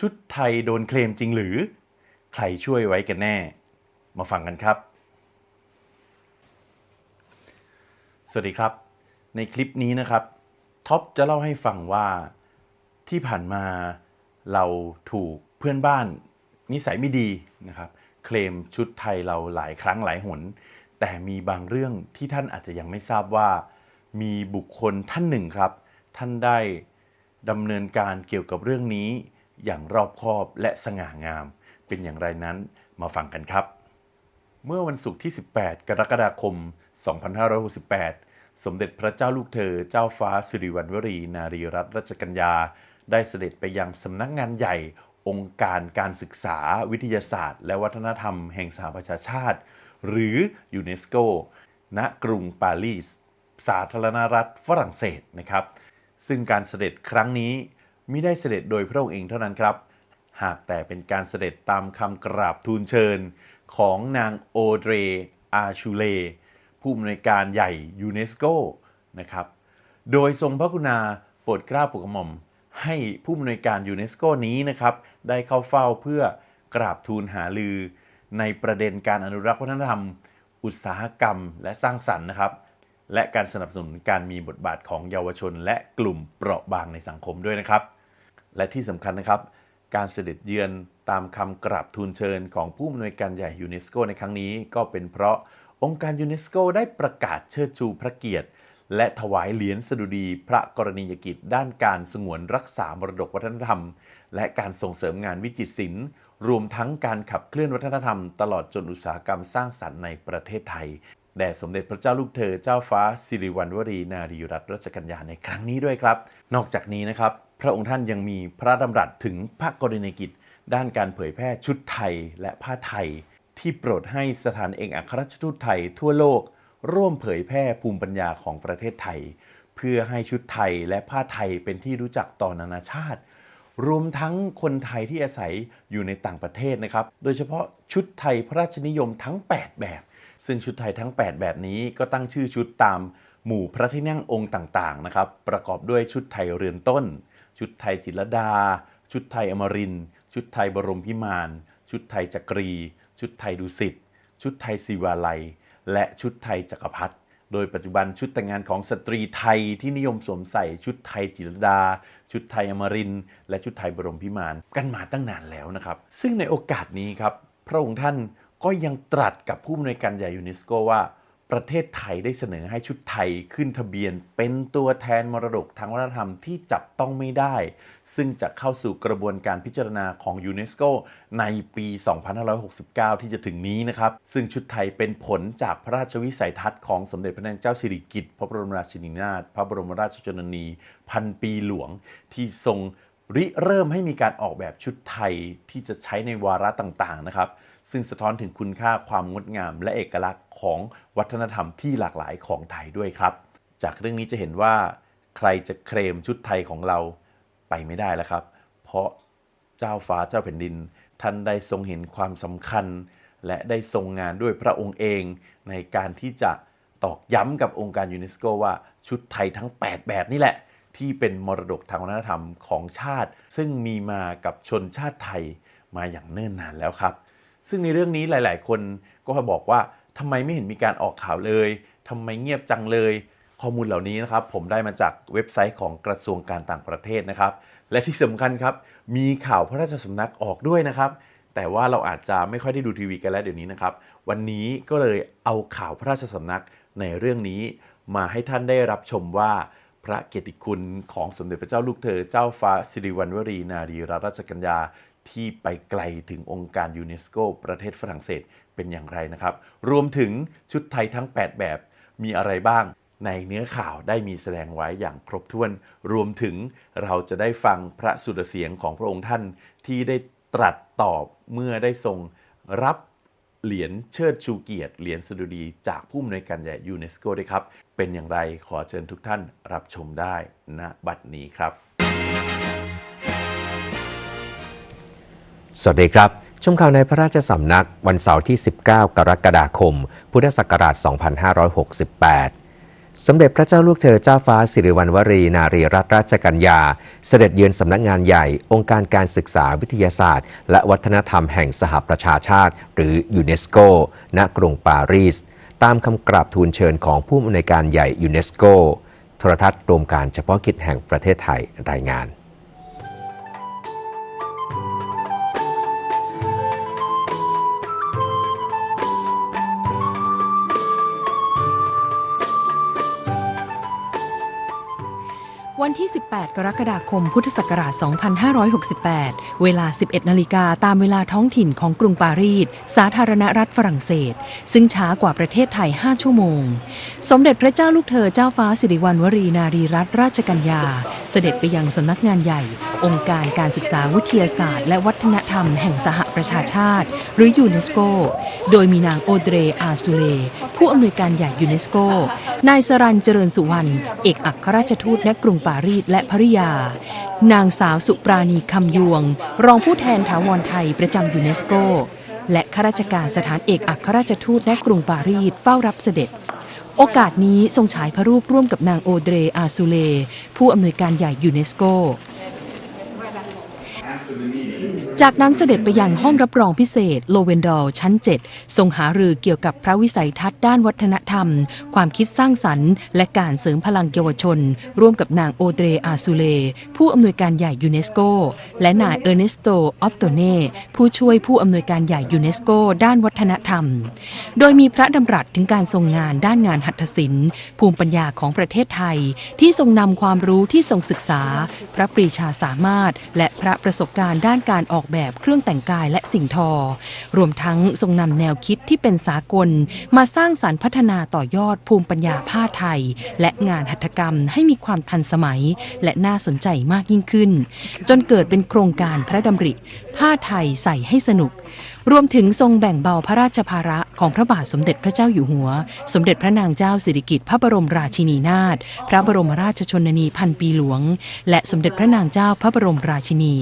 ชุดไทยโดนเคลมจริงหรือ ใครช่วยไว้กันแน่ มาฟังกันครับ สวัสดีครับ ในคลิปนี้นะครับท็อปจะเล่าให้ฟังว่าที่ผ่านมาเราถูกเพื่อนบ้านนิสัยไม่ดีนะครับ เคลมชุดไทยเราหลายครั้งหลายหน แต่มีบางเรื่องที่ท่านอาจจะยังไม่ทราบว่า มีบุคคลท่านหนึ่งครับ ท่านได้ดำเนินการเกี่ยวกับเรื่องนี้ อย่างรอบคอบและสง่างาม เป็นอย่างไรนั้นมาฟังกันครับ เมื่อวันศุกร์ที่ 18 กรกฎาคม 2568 สมเด็จพระเจ้าลูกเธอ เจ้าฟ้าสิริวัณวรีนารีรัตนราชกัญญา ได้เสด็จไปยังสำนักงานใหญ่องค์การการศึกษาวิทยาศาสตร์ และวัฒนธรรมแห่งสหประชาชาติ หรือยูเนสโก ณ กรุงปารีส สาธารณรัฐฝรั่งเศสนะครับ ซึ่งการเสด็จครั้งนี้ มิได้เสด็จโดยพระองค์เองเท่านั้นครับ หากแต่เป็นการเสด็จตามคำกราบทูลเชิญ ของนางโอเดรอาชูเล ผู้อำนวยการใหญ่ยูเนสโกนะครับ โดยทรงพระกรุณาโปรดเกล้าโปรดกระหม่อม ให้ผู้อำนวยการยูเนสโกนี้นะครับ ได้เข้าเฝ้าเพื่อกราบทูลหาลือ ในประเด็นการอนุรักษ์วัฒนธรรม อุตสาหกรรม และสร้างสรรค์นะครับและการสนับสนุนการมีบทบาทของเยาวชนและกลุ่มเปราะบางในสังคมด้วยนะครับ และที่สำคัญนะครับ การเสด็จเยือนตามคำกราบทูลเชิญของผู้อำนวยการใหญ่ยูเนสโกในครั้งนี้ก็เป็นเพราะองค์การยูเนสโกได้ประกาศเชิดชูพระเกียรติ และถวายเหรียญสดุดีพระกรณียกิจด้านการสงวนรักษามรดกวัฒนธรรม และการส่งเสริมงานวิจิตรศิลป์รวมทั้งการขับเคลื่อนวัฒนธรรม ตลอดจนอุตสาหกรรมสร้างสรรค์ในประเทศไทย แด่สมเด็จพระเจ้าลูกเธอเจ้าฟ้าสิริวัณวรีนารีรัตนราชกัญญาในครั้งนี้ด้วยครับ นอกจากนี้นะครับ พระองค์ท่านยังมีพระดำรัสถึงพระกรณีกิจ ด้านการเผยแพร่ชุดไทยและผ้าไทย ที่โปรดให้สถานเอกอัครราชทูตไทยทั่วโลก ร่วมเผยแพร่ภูมิปัญญาของประเทศไทย เพื่อให้ชุดไทยและผ้าไทยเป็นที่รู้จักต่อนานาชาติ รวมทั้งคนไทยที่อาศัยอยู่ในต่างประเทศนะครับ โดยเฉพาะชุดไทยพระราชนิยมทั้ง 8 แบบ ซึ่งชุดไทยทั้ง 8 แบบนี้ก็ตั้งชื่อชุดตามหมู่พระที่นั่งองค์ต่างๆนะครับ ประกอบด้วยชุดไทยเรือนต้น ชุดไทยจิตรดา ชุดไทยอมริน ชุดไทยบรมพิมาน ชุดไทยจักรี ชุดไทยดุสิต ชุดไทยศิวาลัย และชุดไทยจักรพรรดิโดยปัจจุบันชุดแต่งงานของสตรีไทยที่นิยมสวมใส่ชุดไทยจิตรดา ชุดไทยอมริน และชุดไทยบรมพิมานกันมาตั้งนานแล้วนะครับ ซึ่งในโอกาสนี้ครับ พระองค์ท่าน ก็ยังตรัสกับผู้อำนวยการใหญ่ยูเนสโกว่าประเทศไทยได้เสนอให้ชุดไทยขึ้นทะเบียนเป็นตัวแทนมรดกทางวัฒนธรรมที่จับต้องไม่ได้ ซึ่งจะเข้าสู่กระบวนการพิจารณาของยูเนสโกในปี 2569 ที่จะถึงนี้นะครับ ซึ่งชุดไทยเป็นผลจากพระราชวิสัยทัศน์ของสมเด็จพระนางเจ้าสิริกิติ์พระบรมราชินีนาถพระบรมราชชนนี พันปีหลวงที่ทรง ริเริ่มให้มีการออกแบบชุดไทยที่จะใช้ในวาระต่างๆนะครับ ซึ่งสะท้อนถึงคุณค่าความงดงามและเอกลักษณ์ของวัฒนธรรมที่หลากหลายของไทยด้วยครับ จากเรื่องนี้จะเห็นว่า ใครจะเคลมชุดไทยของเราไปไม่ได้แล้วครับ เพราะเจ้าฟ้าเจ้าแผ่นดิน ท่านได้ทรงเห็นความสำคัญ และได้ทรงงานด้วยพระองค์เองในการที่จะตอกย้ำกับองค์การยูเนสโกว่าชุดไทยทั้ง 8 แบบนี่แหละ ที่เป็นมรดกทางวัฒนธรรมของชาติ ซึ่งมีมากับชนชาติไทยมาอย่างเนิ่นนานแล้วครับ ซึ่งในเรื่องนี้หลาย ๆ คนก็บอกว่าทำไมไม่เห็นมีการออกข่าวเลยทำไมเงียบจังเลย ข้อมูลเหล่านี้นะครับ ผมได้มาจากเว็บไซต์ของกระทรวงการต่างประเทศนะครับ และที่สำคัญครับ มีข่าวพระราชสำนักออกด้วยนะครับแต่ว่าเราอาจจะไม่ค่อยได้ดูทีวีกันแล้วเดี๋ยวนี้นะครับ วันนี้ก็เลยเอาข่าวพระราชสำนักในเรื่องนี้ มาให้ท่านได้รับชมว่า พระเกียรติคุณของสมเด็จพระเจ้าลูกเธอเจ้าฟ้าสิริวัณวรีนารีรัตนราชกัญญาที่ไปไกลถึงองค์การยูเนสโกประเทศฝรั่งเศสเป็นอย่างไรนะครับ รวมถึงชุดไทยทั้ง 8 แบบมีอะไรบ้างในเนื้อข่าวได้มีแสดงไว้อย่างครบถ้วน รวมถึงเราจะได้ฟังพระสุรเสียงของพระองค์ท่านที่ได้ตรัสตอบเมื่อได้ทรงรับ เหรียญเชิดชูเกียรติเหรียญสดุดีจากผู้อำนวยการใหญ่ยูเนสโกด้วยครับ เป็นอย่างไรขอเชิญทุกท่านรับชมได้ณบัดนี้ครับ สวัสดีครับชมข่าวในพระราชสำนักวันเสาร์ที่ 19 กรกฎาคม พุทธศักราช 2568 สมเด็จพระเจ้าลูกเธอเจ้าฟ้าสิริวัณวรี นารีรัตนราชกัญญา เสด็จเยือนสำนักงานใหญ่ องค์การการศึกษาวิทยาศาสตร์ และวัฒนธรรมแห่งสหประชาชาติ หรือยูเนสโก ณ กรุงปารีส ตามคำกราบทูลเชิญของผู้อำนวยการใหญ่ยูเนสโก โทรทัศน์รวมการเฉพาะกิจแห่งประเทศไทยรายงาน ที่ 18 กรกฎาคม พุทธศักราช 2568 เวลา 11 นาฬิกาตามเวลาท้องถิ่นของกรุงปารีส สาธารณรัฐฝรั่งเศส ซึ่งช้ากว่าประเทศไทย 5 ชั่วโมง สมเด็จพระเจ้าลูกเธอเจ้าฟ้าสิริวัณวรีนารีรัตนราชกัญญา เสด็จไปยังสำนักงานใหญ่ องค์การการศึกษาวิทยาศาสตร์ และวัฒนธรรมแห่งสหประชาชาติ หรือยูเนสโก โดยมีนางโอเดรอาซูเล ผู้อำนวยการใหญ่ยูเนสโก นายสรันเจริญสุวรรณ เอกอัครราชทูตณกรุงปารีสและภริยา นางสาวสุปราณีคำยวง รองผู้แทนถาวรไทยประจำยูเนสโก และข้าราชการสถานเอกอัครราชทูตณกรุงปารีสเฝ้ารับเสด็จ โอกาสนี้ทรงฉายพระรูปร่วมกับนางโอเดรอาซูเล ผู้อำนวยการใหญ่ยูเนสโก จากนั้นเสด็จไปยังห้องรับรองพิเศษโลเวนดอลชั้น 7 ทรงหารือเกี่ยวกับพระวิสัยทัศน์ด้านวัฒนธรรม ความคิดสร้างสรรค์ และการเสริมพลังเยาวชน ร่วมกับนางโอเดรอาซูเล ผู้อำนวยการใหญ่ยูเนสโก และนายเออร์เนสโตออตโตเน่ผู้ช่วยผู้อำนวยการใหญ่ยูเนสโก ด้านวัฒนธรรม โดยมีพระดำรัสถึงการทรงงานด้านงานหัตถศิลป์ ภูมิปัญญาของประเทศไทย ที่ทรงนำความรู้ที่ทรงศึกษา พระปรีชาสามารถ และพระประสบการณ์ด้านการออกแบบเครื่องแต่งกายและสิ่งทอ รวมทั้งทรงนำแนวคิดที่เป็นสากล มาสร้างสารรค์พัฒนาต่อยอดภูมิปัญญาผ้าไทย และงานหัตถกรรมให้มีความทันสมัย และน่าสนใจมากยิ่งขึ้น จนเกิดเป็นโครงการพระดำริ ผ้าไทยใส่ให้สนุก รวมถึงทรงแบ่งเบาพระราชภาระของพระบาทสมเด็จพระเจ้าอยู่หัว สมเด็จพระนางเจ้าสิริกิติ์พระบรมราชินีนาถ พระบรมราชชนนีพันปีหลวง และสมเด็จพระนางเจ้าพระบรมราชินี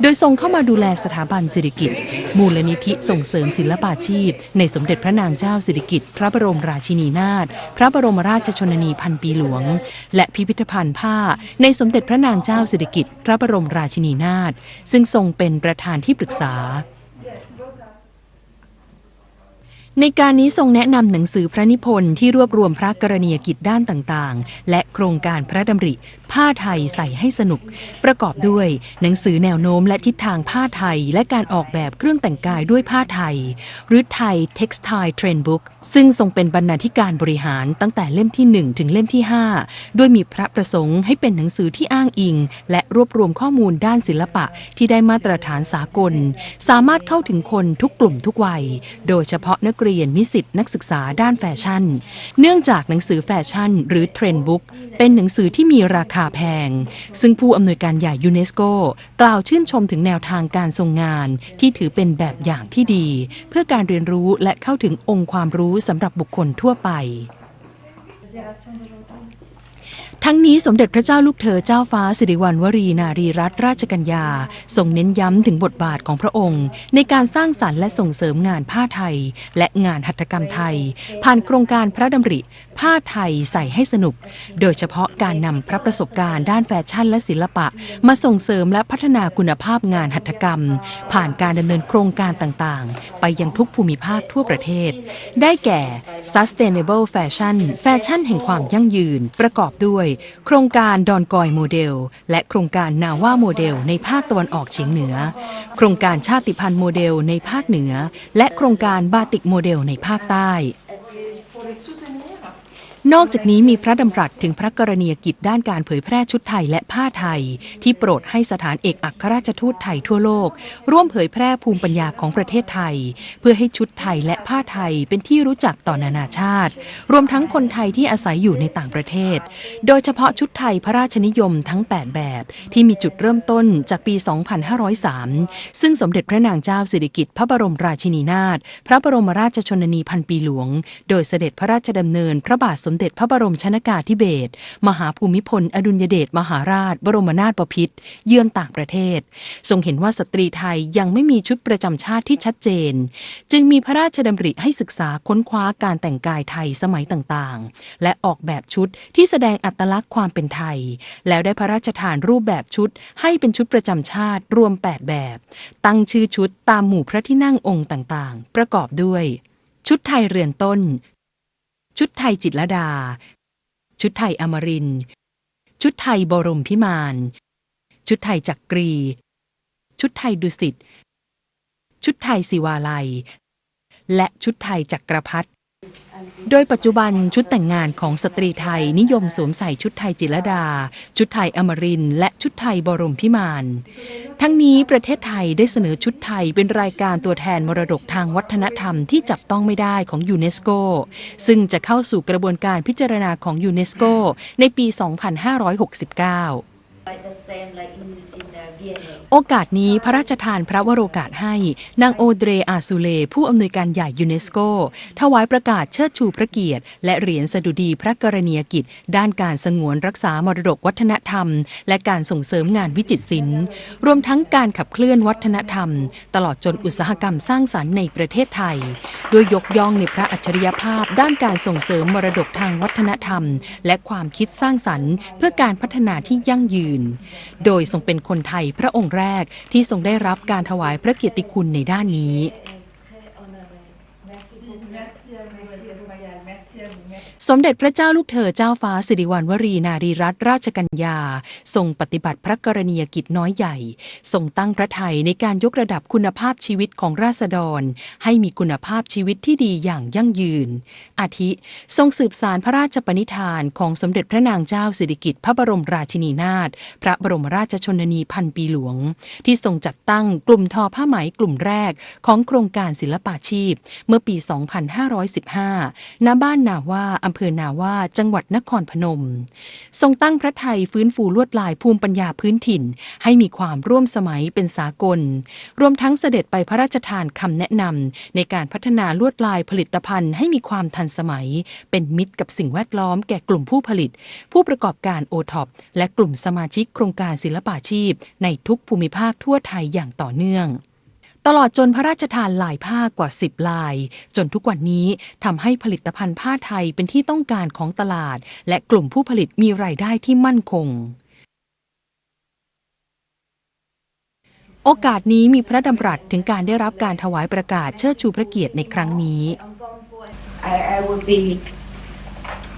โดยทรงเข้ามาดูแลสถาบันสิริกิติ์มูลนิธิส่งเสริมศิลปาชีพ ในสมเด็จพระนางเจ้าสิริกิติ์พระบรมราชินีนาถ พระบรมราชชนนีพันปีหลวง และพิพิธภัณฑ์ผ้า ในสมเด็จพระนางเจ้าสิริกิติ์พระบรมราชินีนาถ ซึ่งทรงเป็นประธานที่ปรึกษา ในการนี้ทรงแนะนำหนังสือพระนิพนธ์ที่รวบรวมพระกรณียกิจด้านต่างๆ และโครงการพระดำริ ผ้าไทยใส่ให้สนุก ประกอบด้วย หนังสือแนวโน้มและทิศทางผ้าไทย และการออกแบบเครื่องแต่งกายด้วยผ้าไทย หรือไทย Textile Trend Book ซึ่งทรงเป็นบรรณาธิการบริหารตั้งแต่เล่มที่ 1 ถึงเล่มที่ 5 โดยมีพระประสงค์ให้เป็นหนังสือที่อ้างอิง และรวบรวมข้อมูลด้านศิลปะที่ได้มาตรฐานสากล สามารถเข้าถึงคนทุกกลุ่มทุกวัย โดยเฉพาะนักเรียนียนิสิตนักศึกษาด้านแฟชั่น เนื่องจากหนังสือแฟชั่น หรือเทรนด์บุ๊กเป็นหนังสือที่มีราคาแพง ซึ่งผู้อำนวยการใหญ่ยูเนสโกกล่าวชื่นชมถึงแนวทางการทรงงาน ที่ถือเป็นแบบอย่างที่ดี เพื่อการเรียนรู้และเข้าถึงองค์ความรู้สำหรับบุคคลทั่วไป ทั้งนี้สมเด็จพระเจ้าลูกเธอเจ้าฟ้าสิริวัณวรีนารีรัตนราชกัญญาทรงเน้นย้ำถึงบทบาทของพระองค์ ในการสร้างสรรค์และส่งเสริมงานผ้าไทย และงานหัตถกรรมไทย ผ่านโครงการพระดำริ ผ้าไทยใส่ให้สนุก โดยเฉพาะการนำพระประสบการณ์ด้านแฟชั่นและศิลปะ มาส่งเสริมและพัฒนาคุณภาพงานหัตถกรรม ผ่านการดำเนินโครงการต่างๆ ไปยังทุกภูมิภาคทั่วประเทศ ได้แก่ Sustainable Fashion แฟชั่นแห่งความยั่งยืนประกอบด้วยโครงการดอนกอยโมเดล และโครงการนาว่าโมเดล ในภาคตะวันออกเฉียงเหนือ โครงการชาติพันธุ์โมเดลในภาคเหนือ และโครงการบาติกโมเดลในภาคใต้ นอกจากนี้มีพระดำรัสถึงพระกรณียกิจด้านการเผยแพร่ชุดไทยและผ้าไทย ที่โปรดให้สถานเอกอัครราชทูตไทยทั่วโลก ร่วมเผยแพร่ภูมิปัญญาของประเทศไทย เพื่อให้ชุดไทยและผ้าไทยเป็นที่รู้จักต่อนานาชาติ รวมทั้งคนไทยที่อาศัยอยู่ในต่างประเทศ โดยเฉพาะชุดไทยพระราชนิยมทั้ง 8 แบบ ที่มีจุดเริ่มต้นจากปี 2503 ซึ่งสมเด็จพระนางเจ้าสิริกิติ์พระบรมราชินีนาถพระบรมราชชนนีพันปีหลวง โดยเสด็จพระราชดำเนินพระบาทสมเด็จพระบรมชนากาธิเบศรมหาภูมิพล อดุลยเดชมหาราช บรมนาถบพิตรเยือนต่างประเทศ ทรงเห็นว่าสตรีไทยยังไม่มีชุดประจำชาติที่ชัดเจน จึงมีพระราชดำริให้ศึกษาค้นคว้าการแต่งกายไทยสมัยต่างๆ และออกแบบชุดที่แสดงอัตลักษณ์ความเป็นไทย แล้วได้พระราชทานรูปแบบชุด ให้เป็นชุดประจำชาติรวม 8 แบบ ตั้งชื่อชุดตามหมู่พระที่นั่งองค์ต่างๆ ประกอบด้วย ชุดไทยเรือนต้น ชุดไทยจิตรดา ชุดไทยอมริน ชุดไทยบรมพิมาน ชุดไทยจักรี ชุดไทยดุสิต ชุดไทยศิวาลัย และชุดไทยจักรพรรดิ โดยปัจจุบันชุดแต่งงานของสตรีไทยนิยมสวมใส่ชุดไทยจิรดา ชุดไทยอมรินและชุดไทยบรมพิมาน ทั้งนี้ประเทศไทยได้เสนอชุดไทยเป็นรายการตัวแทนมรดกทางวัฒนธรรมที่จับต้องไม่ได้ของยูเนสโก ซึ่งจะเข้าสู่กระบวนการพิจารณาของยูเนสโกในปี 2569 โอกาสนี้พระราชทานพระวโรกาสให้ นางโอเดรอาซูเล ผู้อำนวยการใหญ่ยูเนสโก ถวายประกาศเชิดชูพระเกียรติ และเหรียญสดุดีพระกรณียกิจ ด้านการสงวนรักษามรดกวัฒนธรรม และการส่งเสริมงานวิจิตรศิลป์ รวมทั้งการขับเคลื่อนวัฒนธรรม ตลอดจนอุตสาหกรรมสร้างสรรค์ในประเทศไทย ด้วยยกย่องในพระอัจฉริยภาพ ด้านการส่งเสริมมรดกทางวัฒนธรรม และความคิดสร้างสรรค์ เพื่อการพัฒนาที่ยั่งยืนโดยทรงเป็นคนไทยพระองค์แรกที่ทรงได้รับการถวายพระเกียรติคุณในด้านนี้ สมเด็จพระเจ้าลูกเธอเจ้าฟ้าสิริวัณวรีนารีรัตนราชกัญญา ทรงปฏิบัติพระกรณียกิจน้อยใหญ่ ทรงตั้งพระไทยในการยกระดับคุณภาพชีวิตของราษฎร ให้มีคุณภาพชีวิตที่ดีอย่างยั่งยืน อาทิ ทรงสืบสารพระราชปณิธานของสมเด็จพระนางเจ้าสิริกิติ์พระบรมราชินีนาถพระบรมราชชนนีพันปีหลวง ที่ทรงจัดตั้งกลุ่มทอผ้าไหมกลุ่มแรกของโครงการศิลปาชีพ เมื่อปี 2515ณบ้านนาว่าอำเภอนาว่าจังหวัดนครพนม ทรงตั้งพระไทยฟื้นฟูลวดลายภูมิปัญญาพื้นถิ่น ให้มีความร่วมสมัยเป็นสากล รวมทั้งเสด็จไปพระราชทานคำแนะนำในการพัฒนาลวดลายผลิตภัณฑ์ให้มีความทันสมัย เป็นมิตรกับสิ่งแวดล้อมแก่กลุ่มผู้ผลิต ผู้ประกอบการโอท็อปและกลุ่มสมาชิกโครงการศิลปาชีพ ในทุกภูมิภาคทั่วไทยอย่างต่อเนื่อง ตลอดจนพระราชทานลายผ้ากว่า 10 ลาย จนทุกวันนี้ทำให้ผลิตภัณฑ์ผ้าไทยเป็นที่ต้องการของตลาด และกลุ่มผู้ผลิตมีรายได้ที่มั่นคง โอกาสนี้มีพระดำรัสถึงการได้รับการถวายประกาศเชิดชูพระเกียรติในครั้งนี้ I I would be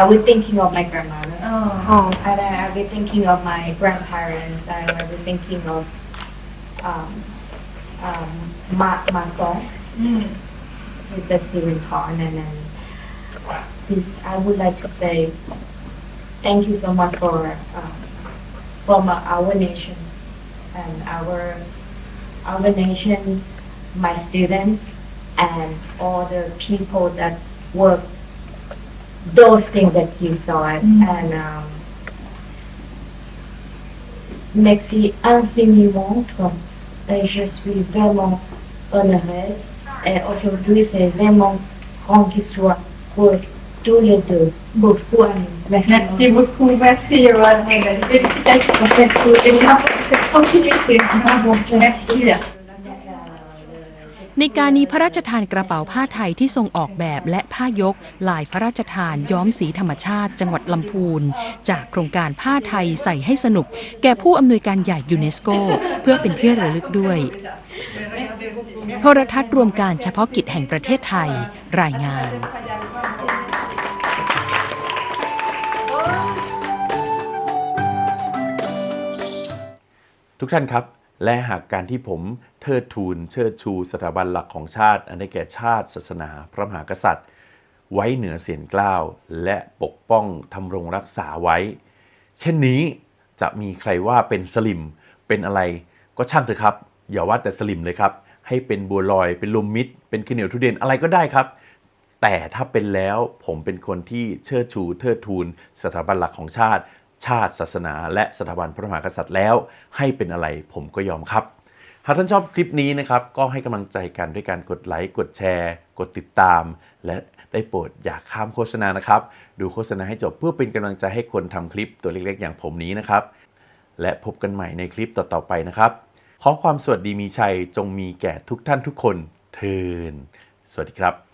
I would thinking of my grandmother. Oh. And I I be thinking of my grandparents. I I be thinking of um um Ma Ma Tong, Mm. Princess Sirinthorn, and then this I would like to say thank you so much for um, from our nation and our our nation, my students, and all the people that work those things that you saw And Mm. and um, merci infiniment et je suis vraiment heureuse et aujourd'hui c'est vraiment grande histoire pour tous les deux. Pour toi merci, Merci beaucoup, merci Yoann. Félicitations, merci. Et bravo pour cette continuité. Bravo, merci. ในการนี้พระราชทานกระเป๋าผ้าไทยที่ทรงออกแบบและผ้ายกลายพระราชทานย้อมสีธรรมชาติจังหวัดลำพูน จากโครงการผ้าไทยใส่ให้สนุก แก่ผู้อำนวยการใหญ่ยูเนสโก เพื่อเป็นที่ระลึกด้วย โทรทัศน์รวมการเฉพาะกิจแห่งประเทศไทยรายงานทุกท่านครับ และหากการที่ผม เทิดทูนเชิดชูสถาบันหลักของชาติ อันได้แก่ชาติ ศาสนา พระมหากษัตริย์ ไว้เหนือเสียนกล้าว และปกป้องทำรงรักษาไว้ เช่นนี้จะมีใครว่าเป็นสลิมเป็นอะไรก็ช่างเถอะครับ อย่าว่าแต่สลิมเลยครับ ให้เป็นบัวลอยเป็นลมมิตรเป็นข้เหนียวทุเรียนอะไรก็ได้ครับ แต่ถ้าเป็นแล้วผมเป็นคนที่เชิดชูเทิดทูนสถาบันหลักของชาติ ชาติศาสนา และสถาบันพระมหากษัตริย์แล้ว ให้เป็นอะไรผมก็ยอมครับ หากท่านชอบคลิปนี้นะครับ ก็ให้กำลังใจกันด้วยการกดไลค์ กดแชร์ กดติดตาม และได้โปรดอย่าข้ามโฆษณานะครับ ดูโฆษณาให้จบเพื่อเป็นกำลังใจให้คนทำคลิปตัวเล็กๆ อย่างผมนี้นะครับ และพบกันใหม่ในคลิปต่อๆไปนะครับ ขอความสวัสดีมีชัยจงมีแก่ทุกท่านทุกคนเทินสวัสดีครับ